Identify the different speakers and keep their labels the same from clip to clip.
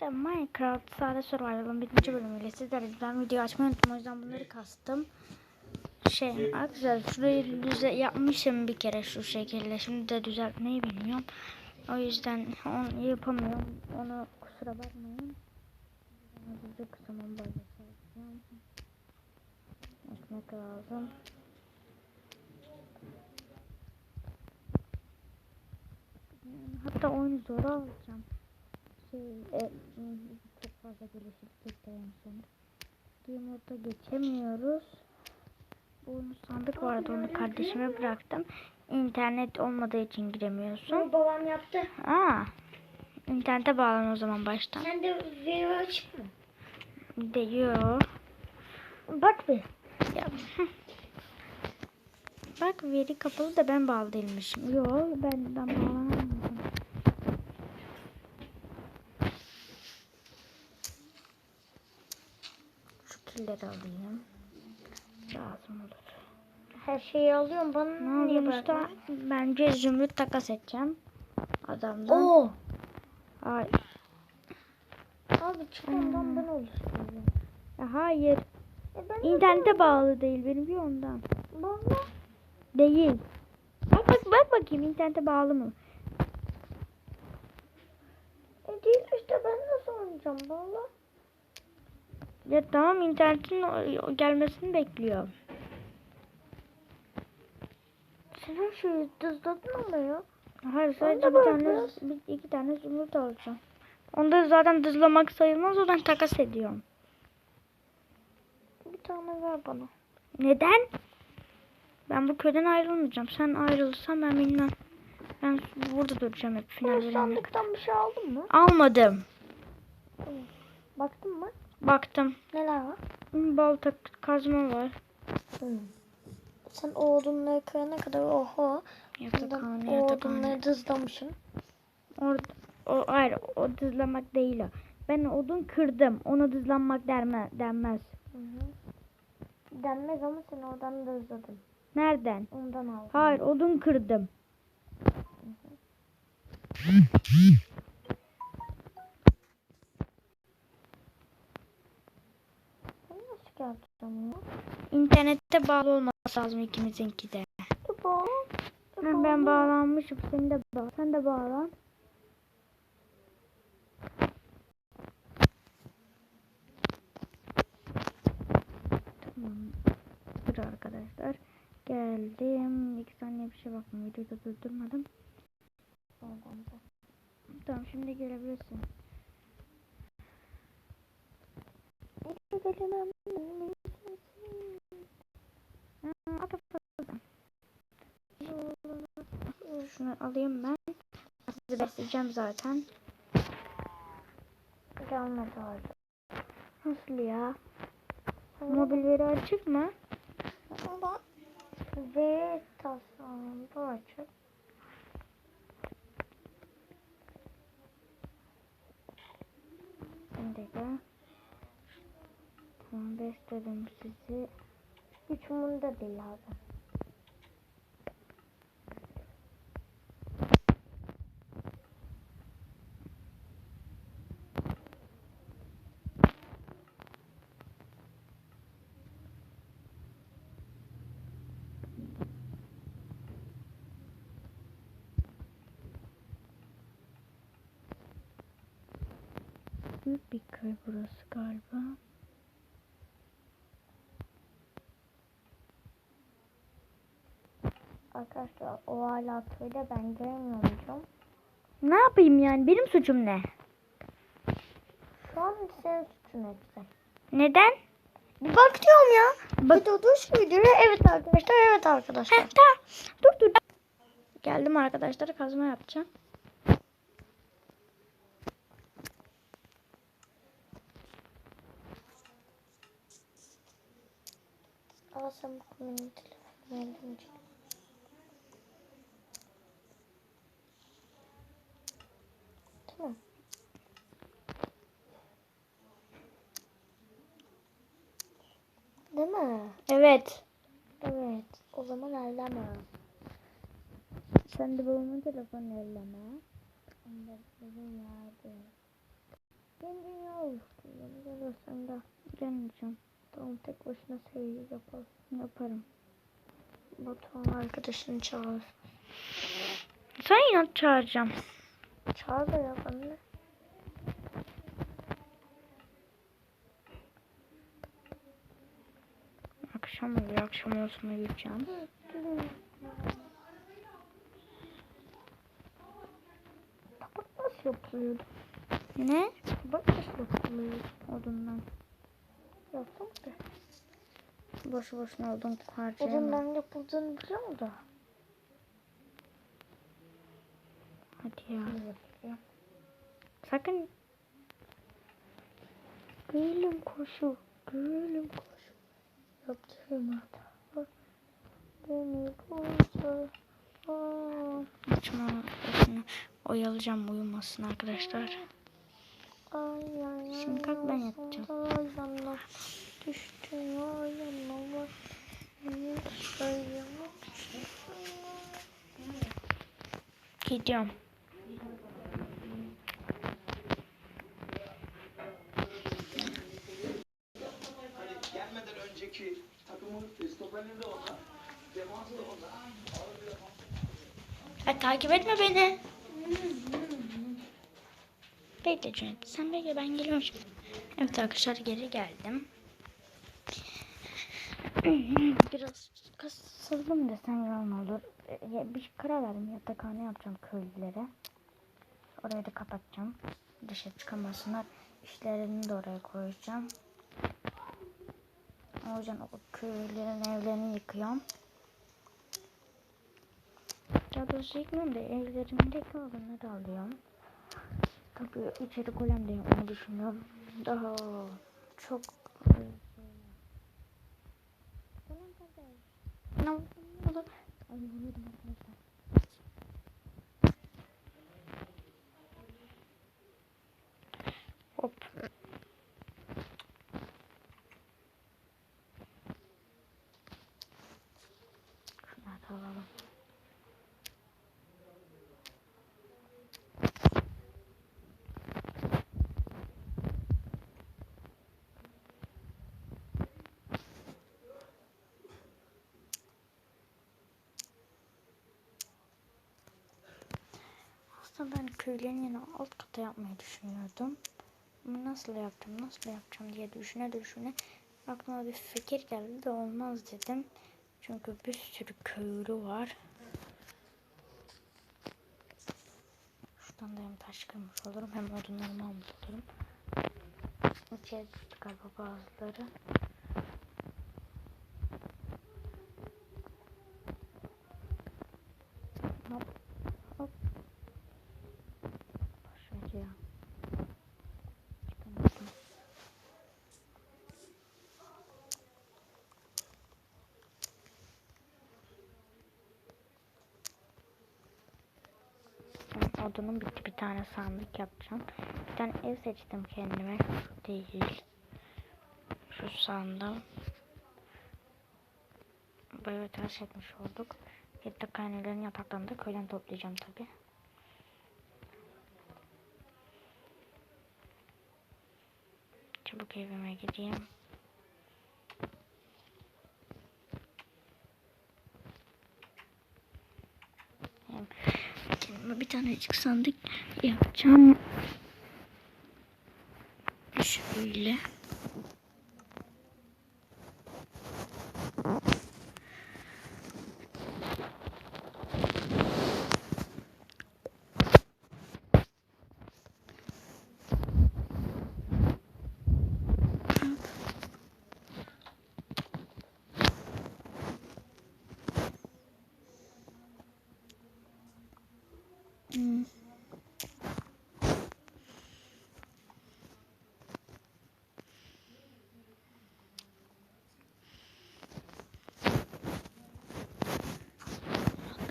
Speaker 1: de Minecraft Sade Survival'ın birinci bölümüyle sizlere güzel video açmayı unuttum. O yüzden bunları kastım. Şey arkadaşlar şurayı düze yapmışım bir kere şu şekilde. Şimdi de düzeltmeyi bilmiyorum. O yüzden onu yapamıyorum. Onu kusura bakmayın. Hızlı kısamam böyle yapacağım. Ekmek lazım. Hatta oyunu zora alacağım. Şey, e, çok fazla gelişip gitti en son. Game moda geçemiyoruz. Bu sandık vardı onu kardeşime bıraktım. İnternet olmadığı için giremiyorsun.
Speaker 2: Babam yaptı.
Speaker 1: Aa, internete bağlan o zaman baştan.
Speaker 2: Sen de video açık mı?
Speaker 1: Diyor.
Speaker 2: Bak bir.
Speaker 1: Ya. Bak veri kapalı da ben bağlı değilmişim. Yok ben, ben bağlanamadım. Killeri alayım. Lazım olur.
Speaker 2: Her şeyi alıyorum. Bana
Speaker 1: Ne
Speaker 2: niye
Speaker 1: usta? Bence zümrüt takas edeceğim. Adamdan.
Speaker 2: Oo.
Speaker 1: Ay,
Speaker 2: Abi çık ondan ben oluşturuyorum.
Speaker 1: ya hayır.
Speaker 2: E ben de
Speaker 1: İnternete bağlı değil benimki ondan.
Speaker 2: Valla.
Speaker 1: Değil. Bak bak bak bakayım internete bağlı mı?
Speaker 2: E değil işte ben nasıl oynayacağım valla.
Speaker 1: Ya tamam internetin o- o gelmesini bekliyor.
Speaker 2: Sen her şeyi dızladın ama ya.
Speaker 1: Hayır sadece bir tane, bir, iki tane zümrüt alacağım. Onda zaten dızlamak sayılmaz oradan takas ediyorum.
Speaker 2: Bir tane ver bana.
Speaker 1: Neden? Ben bu köyden ayrılmayacağım. Sen ayrılırsan ben bilmem. Ben burada duracağım hep final
Speaker 2: Sen
Speaker 1: bölümüne.
Speaker 2: sandıktan bir şey aldın mı?
Speaker 1: Almadım.
Speaker 2: Baktın mı?
Speaker 1: Baktım.
Speaker 2: Neler var?
Speaker 1: Hı, Balta kazma var.
Speaker 2: Sen o odunları kırana kadar oho.
Speaker 1: Yatakhane,
Speaker 2: o odunları dızlamışsın.
Speaker 1: Orada, o, hayır o dızlamak değil o. Ben odun kırdım. Ona dızlanmak derme, denmez.
Speaker 2: Hı hı. Denmez ama sen oradan dızladın.
Speaker 1: Nereden?
Speaker 2: Ondan aldın.
Speaker 1: Hayır odun kırdım.
Speaker 2: Sen nasıl geldin ya?
Speaker 1: İnternette bağlı olması lazım ikimizinki de. Ha, ben bağlanmışım. Sen de bağlan. Sen de bağlan. Tamam. Dur arkadaşlar. Geldim. İki saniye bir şey bakma. Videoda durdurmadım. Tamam şimdi gelebilirsin. At, at, at. Şunu alayım ben. Sizi besleyeceğim zaten.
Speaker 2: Gelmedi orada.
Speaker 1: Nasıl ya? Mobil veri açık mı?
Speaker 2: Ama ve tasarımda açık.
Speaker 1: Şimdi de. Tamam besledim sizi.
Speaker 2: Hiç umurumda değil abi.
Speaker 1: Büyük bir köy burası galiba.
Speaker 2: Arkadaşlar o hala köyde ben görmüyorum.
Speaker 1: Ne yapayım yani? Benim suçum ne?
Speaker 2: Şu an senin suçun hepsi.
Speaker 1: Neden?
Speaker 2: Bir bak diyorum ya.
Speaker 1: Bak-
Speaker 2: Bir de dur şu videoya. Evet arkadaşlar evet arkadaşlar.
Speaker 1: Tamam. Dur dur. Geldim arkadaşlar kazma yapacağım.
Speaker 2: Al sen bu komünün telefonunu elden çek. Tamam. Değil mi?
Speaker 1: Evet.
Speaker 2: Evet. O zaman elleme.
Speaker 1: Sen de babamın telefonunu elleme.
Speaker 2: Onları yardım. Kendini oluşturuyorum. Gelirsen gel.
Speaker 1: Gelmeyeceğim.
Speaker 2: Tamam tek başına seviye yapalım.
Speaker 1: Yaparım.
Speaker 2: Batuhan arkadaşını çağır.
Speaker 1: Sen yine çağıracağım.
Speaker 2: Çağır da ya.
Speaker 1: Akşam oluyor. Akşam olsun uyuyacağım.
Speaker 2: Bak nasıl yapılıyordu?
Speaker 1: Ne?
Speaker 2: Bak nasıl yapılıyordu?
Speaker 1: Odundan.
Speaker 2: Yaptım da.
Speaker 1: Boşu boşuna odun harcayamam.
Speaker 2: Odundan yapıldığını biliyor musun da?
Speaker 1: Hadi ya. Sakın.
Speaker 2: Gülüm koşu.
Speaker 1: Boşuna. Oyalayacağım uyumasın arkadaşlar. Şimdi kalk, ben yatacağım.
Speaker 2: Düştüm ay yana. Beni sayıyorum.
Speaker 1: Gidiyorum. Ay, takip etme beni. Bekle Cüneyt. Sen bekle ben geliyorum şimdi. Evet arkadaşlar geri geldim. Biraz kasıldım desem yalan olur. Bir karar verdim yatakhane yapacağım köylülere. Orayı da kapatacağım. Dışarı çıkamasınlar. İşlerini de oraya koyacağım. O yüzden o köylülerin evlerini yıkıyorum. Daha doğrusu yıkmıyorum da evlerindeki olanları alıyorum. Tabii içeri golem de yapmayı düşünüyorum. Daha çok... Ne. Hop. Şunları da alalım. Aslında ben köylerin yine alt kata yapmayı düşünüyordum. Ama nasıl yapacağım, nasıl yapacağım diye düşüne düşüne aklıma bir fikir geldi de olmaz dedim. Çünkü bir sürü köylü var. Şuradan da hem taş kırmış olurum hem odunlarımı almış olurum. İçeri galiba bazıları. Hop hop. Boş ver ya. Çıkamadım. Tamam, Odunum bitti. Bir tane sandık yapacağım. Bir tane ev seçtim kendime. Değil. Şu sandım. Böyle tıraş etmiş olduk. Yatak hanelerin yataklarını da köyden toplayacağım tabi. Çabuk evime gideyim. Hem Kendime bir tanecik sandık yapacağım. Şöyle.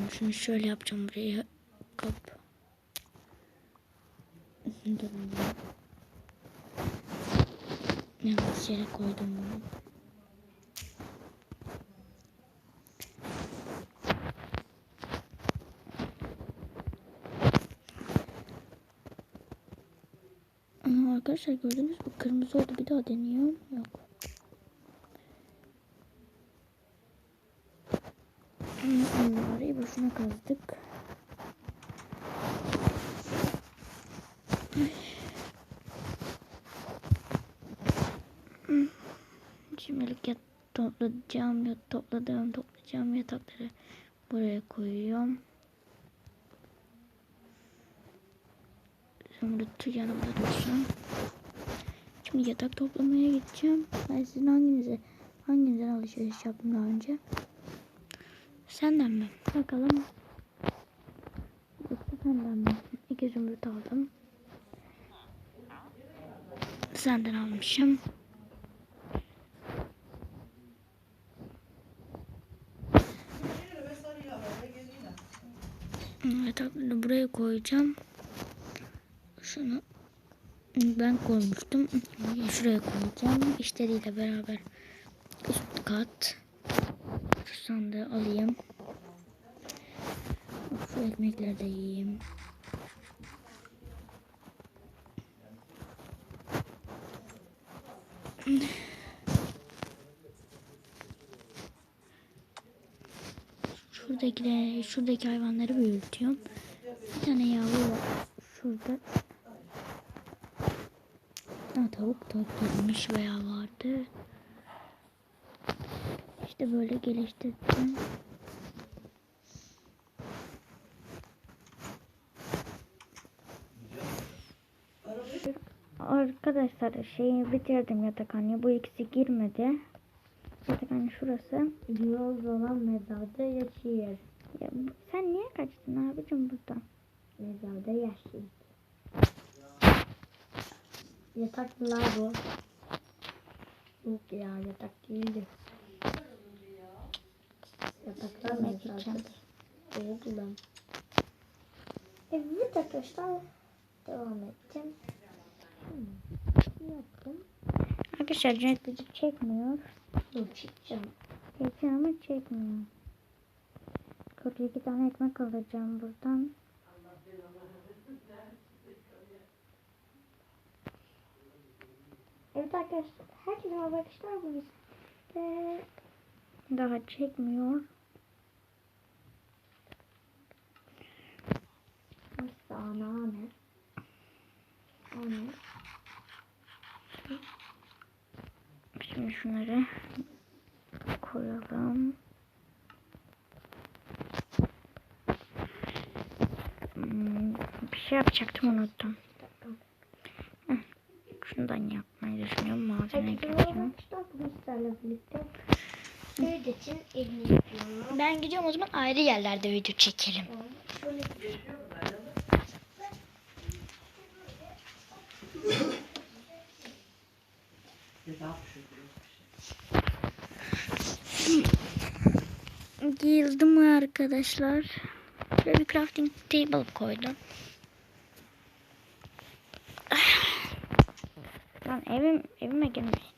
Speaker 1: Bakın şunu şöyle yapacağım buraya kap. Durun. Yanlış yere koydum bunu. Arkadaşlar gördünüz mü? Kırmızı oldu. Bir daha deniyorum. Yok. Hmm, Orayı boşuna kazdık. Hmm. Şimdilik yat toplayacağım, yat topladığım, yatakları buraya koyuyorum. Zümrüt'ü yanımda dursun. Şimdi yatak toplamaya gideceğim. Ben sizin hanginize hanginizden alışveriş yaptım daha önce? Senden mi? Bakalım. Yoksa senden mi? İki zümrüt aldım. Senden almışım. Yatakları buraya koyacağım. Şunu ben koymuştum. Şuraya koyacağım. İşleriyle beraber üst kat. Şu sandığı alayım. Şu ekmekleri de yiyeyim. Şuradakiler, şuradaki hayvanları büyütüyorum. Bir tane yavru var. Şurada. Ha, tavuk da girmiş veya vardı. İşte böyle geliştirdim. Arkadaşlar şeyi bitirdim yatakhaneye. Bu ikisi girmedi. Yatakhane şurası.
Speaker 2: Yol olan mezarda yaşıyor.
Speaker 1: Ya, sen niye kaçtın abicim buradan?
Speaker 2: Mezarda yaşıyor. Yataklar bu. Yok ya yatak değildi. Yataklar mezarda. Oldu lan. Evet arkadaşlar. Devam ettim. Hmm. Yaptım.
Speaker 1: Arkadaşlar Cüneyt bizi çekmiyor.
Speaker 2: Dur.
Speaker 1: Çekiyor ama çekmiyor. 42 tane ekmek alacağım buradan.
Speaker 2: Evet arkadaşlar. Herkese merhaba arkadaşlar. Bugün size
Speaker 1: Daha çekmiyor.
Speaker 2: Nasıl anneanne? Anne.
Speaker 1: Şimdi şunları koyalım. Hmm, bir şey yapacaktım unuttum. Şundan yapmayı düşünüyorum. Malzeme
Speaker 2: için elini yapıyorum.
Speaker 1: Ben gidiyorum o zaman ayrı yerlerde video çekelim.
Speaker 2: Şöyle
Speaker 1: Girdim arkadaşlar. Şöyle bir crafting table koydum. Lan evim evime girmeyin.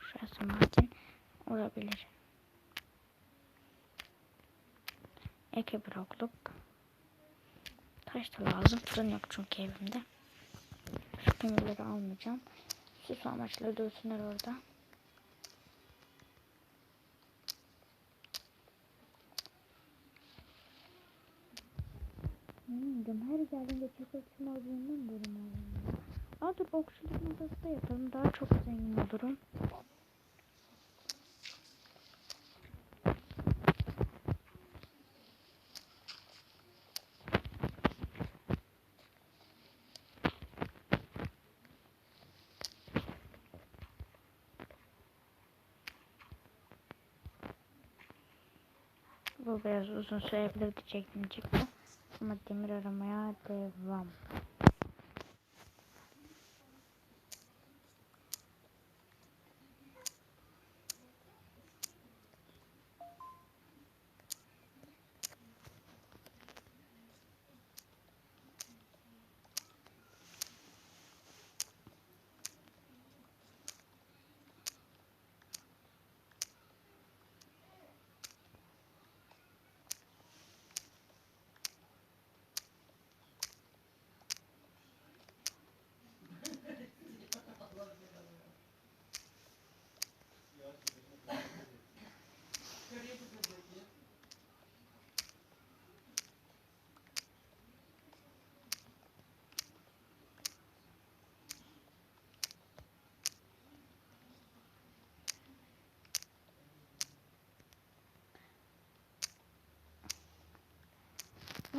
Speaker 1: Şurası maden olabilir. Eke blokluk. Taş da lazım. Fırın yok çünkü evimde. Şu kömürleri almayacağım. Süs amaçlı dursunlar orada. Bilmiyorum. Her geldiğinde çok ekşim olduğundan böyle malzeme. Aa dur okçuluk masası da yaparım. Daha çok zengin olurum. Bu biraz uzun sürebilir diyecektim çıktı. मध्यम रम्य एवं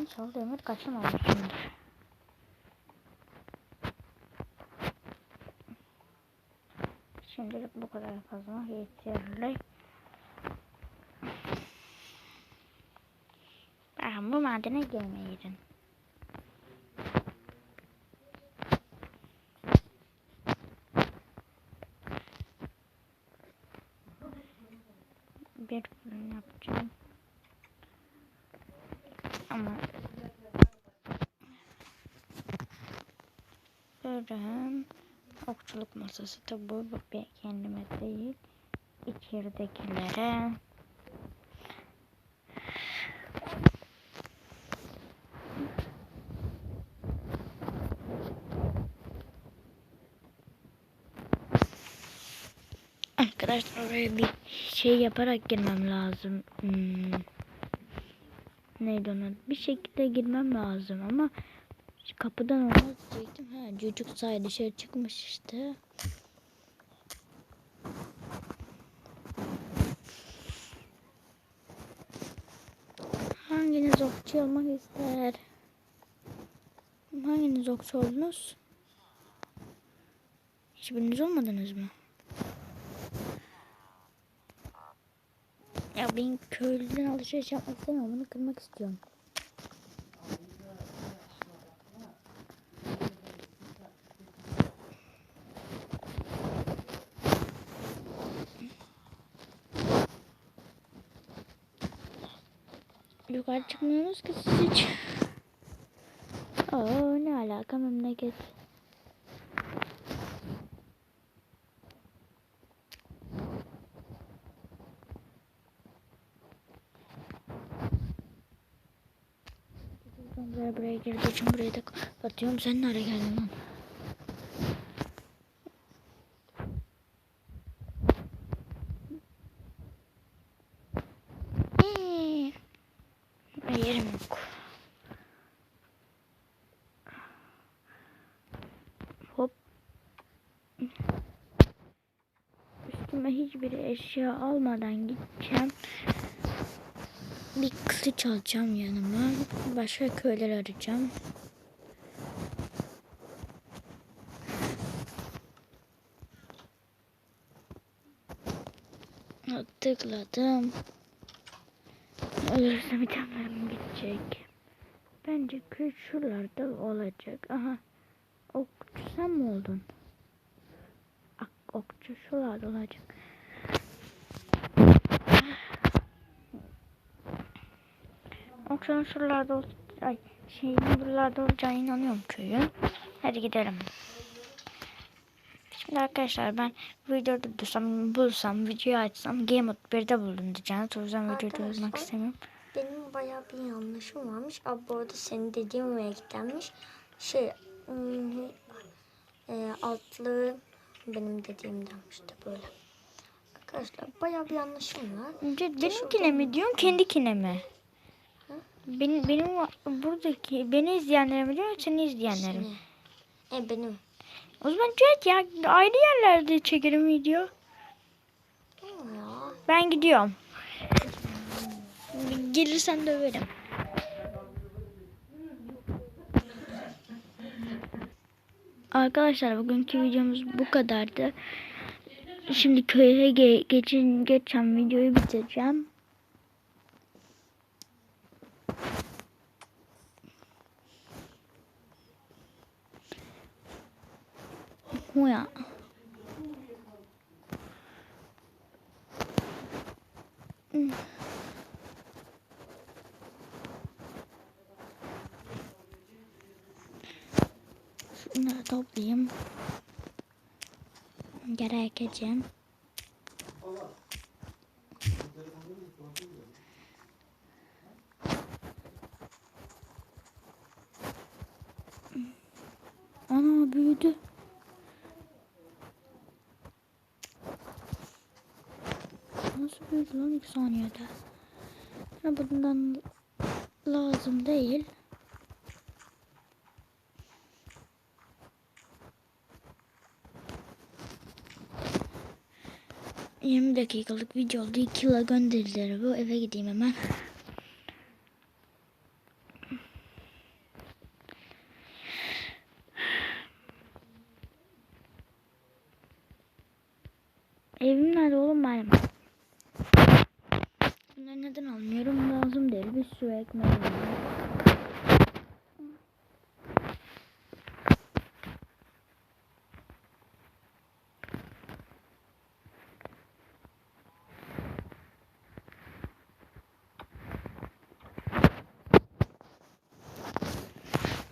Speaker 1: İnşallah demir kaçırmamışımdır. Şimdilik bu kadar fazla yeterli. Ben bu madene girmeyelim. Bir fırın yapacağım. Ama Fırın okçuluk masası da bu kendime değil içeridekilere Arkadaşlar oraya bir şey yaparak girmem lazım. Hmm. Neydi ona? Bir şekilde girmem lazım ama kapıdan olmaz diyecektim. Ha, çocuk say dışarı çıkmış işte. Hanginiz okçu olmak ister? Hanginiz okçu oldunuz? Hiçbiriniz olmadınız mı? Ya ben köylüden alışveriş yapmak istemiyorum. Bunu kırmak istiyorum. Yukarı çıkmıyorsunuz ki siz hiç. Oo ne alaka memleket. Buraya buraya girdiği için burayı da kapatıyorum. Sen nereye geldin lan? Ee, Yerim yok. Hop. Üstüme hiçbir eşya almadan gideceğim. Bir kılıç alacağım yanıma. Başka köyler arayacağım. Tıkladım. Ölürsem itemlerim gidecek. Bence köy şuralarda olacak. Aha. Okçu sen mi oldun? Okçu şuralarda olacak. Okçunun şuralarda ol ay şeyin buralarda olacağına inanıyorum köyün. Hadi gidelim. Şimdi arkadaşlar ben videoyu durdursam, bulsam, videoyu açsam Game Mode 1'de buldum diyeceğiniz. O yüzden
Speaker 2: Arkadaşlar,
Speaker 1: durdurmak istemiyorum.
Speaker 2: Benim bayağı bir yanlışım varmış. Abi bu arada senin dediğin yere gidenmiş. Şey hmm, e, altlı benim dediğimdenmiş de böyle. Arkadaşlar bayağı bir yanlışım var.
Speaker 1: Benimkine mi diyorsun, kendikine mi? Benim, benim buradaki beni izleyenlere mi diyorsun, seni izleyenlere mi?
Speaker 2: E benim.
Speaker 1: O zaman evet ya ayrı yerlerde çekelim video. Ben gidiyorum. Gelirsen döverim. Arkadaşlar bugünkü videomuz bu kadardı. Şimdi köye ge geçin geçen videoyu bitireceğim. Huya. Şunları toplayayım. Geri ekeceğim. Ana büyüdü. Nasıl büyüdü lan 2 saniyede? dakikalık video oldu. 2 yıla gönderdiler bu. Eve gideyim hemen. Evim nerede oğlum benim? Bunları neden almıyorum? Lazım değil. Bir su ekmeği.